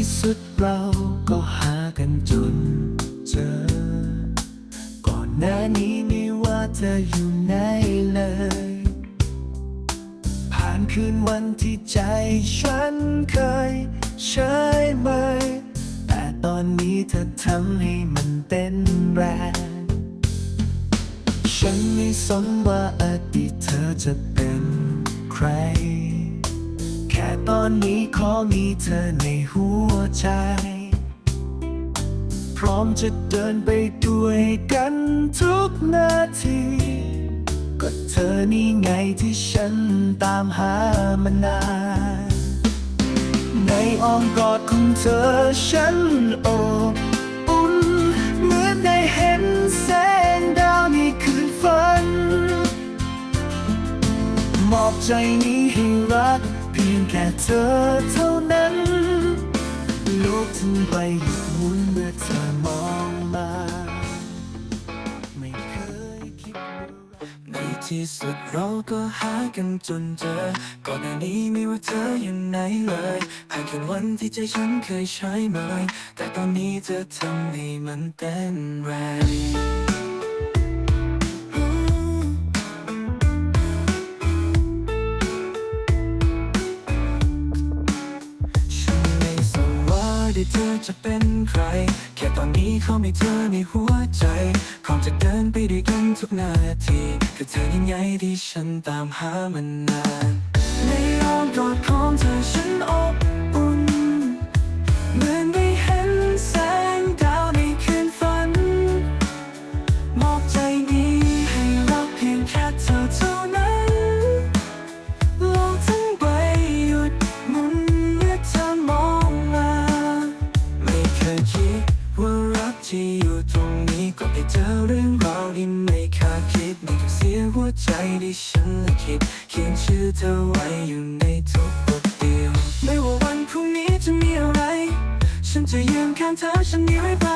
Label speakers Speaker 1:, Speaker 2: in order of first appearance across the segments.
Speaker 1: ที่สุดเราก็หากันจนเจอ ก่อนหน้านี้ไม่ว่าเธออยู่ไหนเลย ผ่านคืนวันที่ใจฉันเคยเฉยเมแต่ตอนนี้เธอทำให้มันเต้นแรงฉันไม่สนว่าอดีตเธอจะเป็นใคร ตอนนี้ขอมีเธอในหัวใจ พร้อมจะเดินไปด้วยกันทุกนาที ก็เธอนี่ไงที่ฉันตามหามานาน ในอ้อมกอดของเธอฉันโอบอุ่นเหมือนได้เห็นแสงดาวในคืนฝัน มอบใจนี้ให้รัก พียงแค่เธอเท่านั้น โลกทั้งใบหยุดหมุนเมื่อเธอมองมา ไม่เคยคิด
Speaker 2: ในที่สุดเราก็หากันจนเจอ ก่อนหน้านี้ไม่ว่าเธออยู่ไหนเลยผ่านคืนวันที่ใจฉันเคยใช้เมยแต่ตอนนี้เธอทำให้มันเต้นแรง เธอจะเป็นใคร แค่ตอนนี้เขามีเธอในหัวใจพร้อมจะเดินไปด้วยกันทุกนาทีคือเธอยิ่งใหญ่ที่ฉันตามหามันนานในอ้อมกอดของเธอฉันอบอุ่นเหมือนได้เห็นแสงดาวในคืนฝันมอบใจ ใจที่ฉันละคิดเขียนชื่อเธอไว้อยู่ในทุกบทเดียว ไม่ว่าวันพรุ่งนี้จะมีอะไร ฉันจะยืนข้างเธอฉันนี้ไว้ไป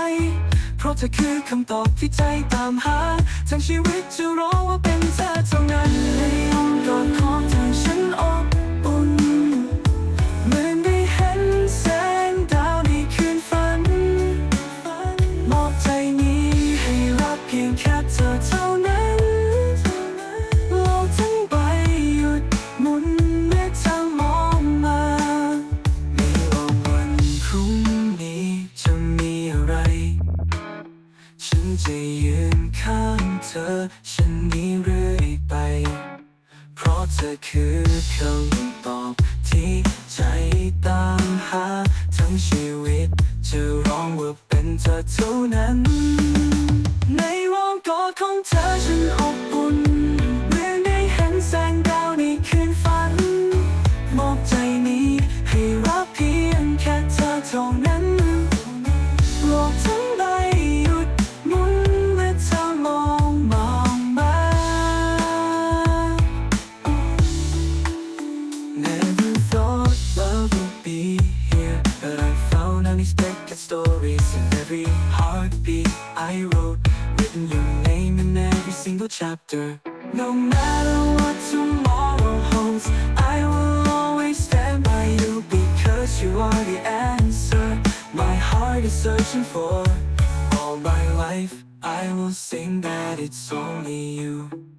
Speaker 2: เพราะเธอคือคำตอบที่ใจตามหา ทั้งชีวิตจะรอว่าเป็นเธอเท่านั้น จะยืนข้างเธอ ฉันนี้เรื่อยไป เพราะเธอคือคำ chapter. No matter what tomorrow holds I will always stand by you Because you are the answer My heart is searching for. All my life I will sing that it's only you